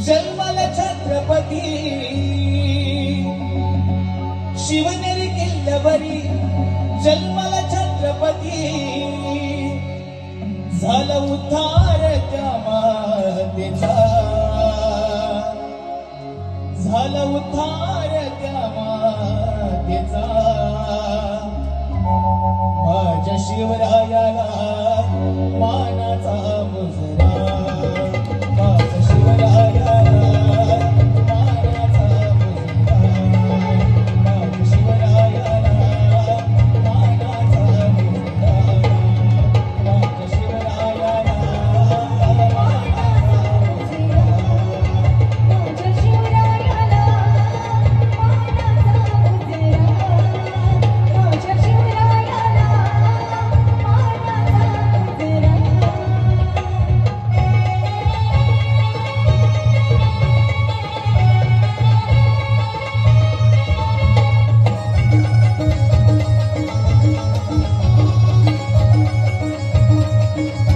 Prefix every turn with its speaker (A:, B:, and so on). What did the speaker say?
A: जन्माला छत्रपती. शिवनेरी किल्ल्यावरी जन्माला छत्रपती. झालं उद्धार त्या मातेचा. झालं उद्धार त्या मातेचा. Thank you.